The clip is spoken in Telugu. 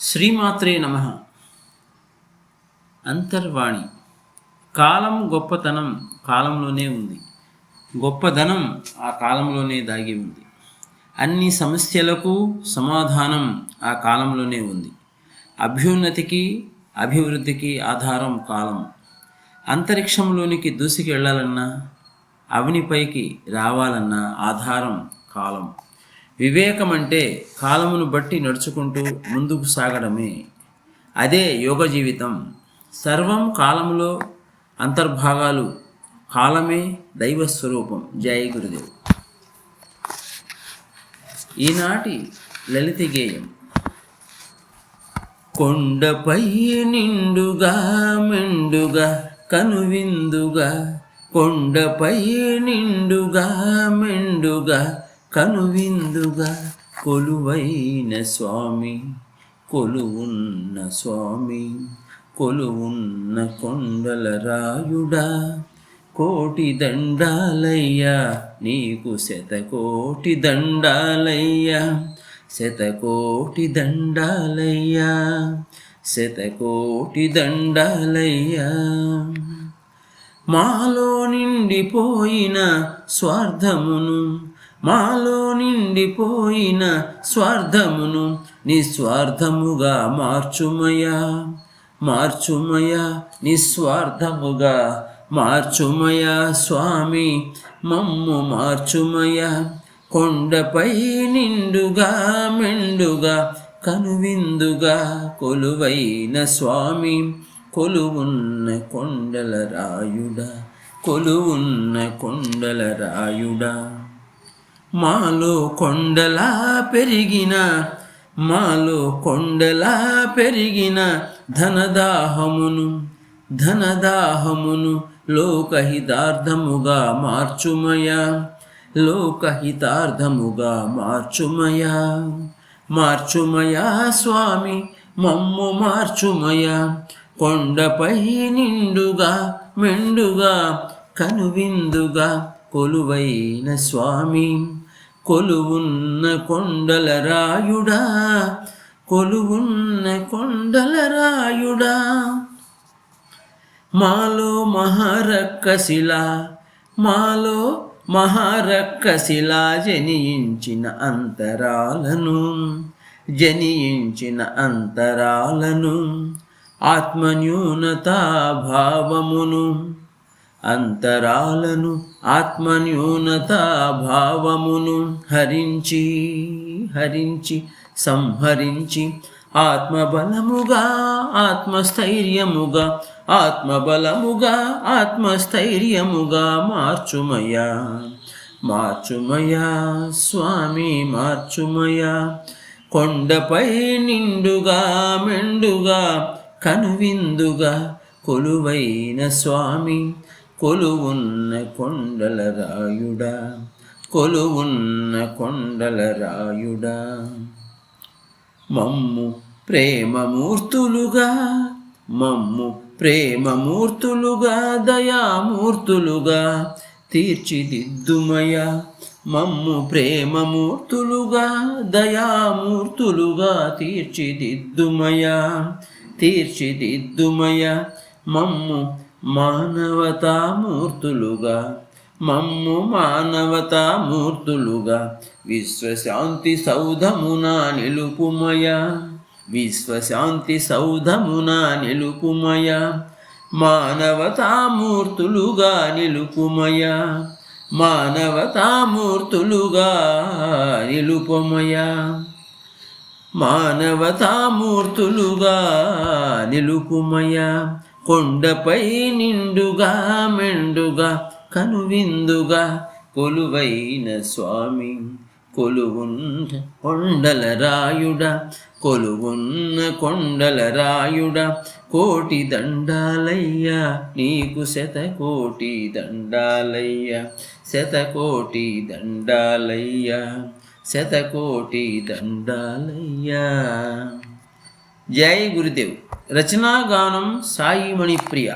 శ్రీమాత్రే నమ. అంతర్వాణి. కాలం గొప్పతనం కాలంలోనే ఉంది. గొప్పదనం ఆ కాలంలోనే దాగి ఉంది. అన్ని సమస్యలకు సమాధానం ఆ కాలంలోనే ఉంది. అభ్యున్నతికి అభివృద్ధికి ఆధారం కాలం. అంతరిక్షంలోనికి దూసుకెళ్ళాలన్నా అవనిపైకి రావాలన్నా ఆధారం కాలం. వివేకం అంటే కాలమును బట్టి నడుచుకుంటూ ముందుకు సాగడమే. అదే యోగ జీవితం. సర్వం కాలంలో అంతర్భాగాలు. కాలమే దైవ స్వరూపం. జయ గురుదేవ్. ఈనాటి లలిత గేయం. కొండపై నిండుగా మెండుగా కనువిందుగా. కొండపై నిండుగా మెండుగా కనువిందుగా కొలువైన స్వామి కొలువున్న స్వామి కొలువున్న కొండల రాయుడా కోటి దండాలయ్యా నీకు శతకోటి దండాలయ్యా శతకోటి దండాలయ్యా శతకోటి దండాలయ్యా. మాలో నిండిపోయిన స్వార్థమును మాలో నిండిపోయిన స్వార్థమును నిస్వార్థముగా మార్చుమయా మార్చుమయా నిస్వార్థముగా మార్చుమయా స్వామి మమ్ము మార్చుమయా కొండపై నిండుగా మెండుగా కనువిందుగా కొలువైన స్వామి కొలువున్న కొండల రాయుడా కొలువున్న కొండల రాయుడా. మాలో కొండలా పెరిగిన మాలో కొండలా పెరిగిన ధనదాహమును ధనదాహమును లోకహితార్థముగా మార్చుమయా లోకహితార్థముగా మార్చుమయా. మార్చుమయా స్వామి మమ్ము మార్చుమయా. కొండపై నిండుగా మెండుగా కనువిందుగా కొలువైన స్వామి కొలువున్న కొండల రాయుడా కొలువున్న కొండల రాయుడా. మాలో మహారక్కశిల మాలో మహారక్కశిలా జనించిన అంతరాలను జనించిన అంతరాలను ఆత్మన్యూనతా భావమును అంతరాలను ఆత్మన్యూనత భావమును హరించి హరించి సంహరించి ఆత్మబలముగా ఆత్మస్థైర్యముగా ఆత్మబలముగా ఆత్మస్థైర్యముగా మార్చుమయా మార్చుమయా స్వామి మార్చుమయా కొండపై నిండుగా మెండుగా కనువిందుగా కొలువైన స్వామి కొలువున్న కొండల రాయుడా కొలువున్న కొండల రాయుడా. మమ్ము ప్రేమమూర్తులుగా మమ్ము ప్రేమమూర్తులుగా దయామూర్తులుగా తీర్చిదిద్దుమయ మమ్ము ప్రేమమూర్తులుగా దయామూర్తులుగా తీర్చిదిద్దుమయ తీర్చిదిద్దుమయ మమ్ము మానవతామూర్తులుగా మమ్ము మానవతామూర్తులుగా విశ్వశాంతి సౌధమున నిలుపుమయ విశ్వశాంతి సౌధమున నిలుపుమయ మానవతామూర్తులుగా నిలుపుమయ మానవతామూర్తులుగా నిలుపమయ మానవతామూర్తులుగా నిలుపుమయ. కొండపై నిండుగా మెండుగా కనువిందుగా కొలువైన స్వామి కొలువున్న కొండల రాయుడ కొలువున్న కొండల రాయుడ కోటి దండాలయ్యా నీకు శతకోటి దండాలయ్యా శతకోటి దండాలయ్యా శతకోటి దండాలయ్యా. జై గురుదేవ్. రచనాగానం సాయి మణిప్రియ.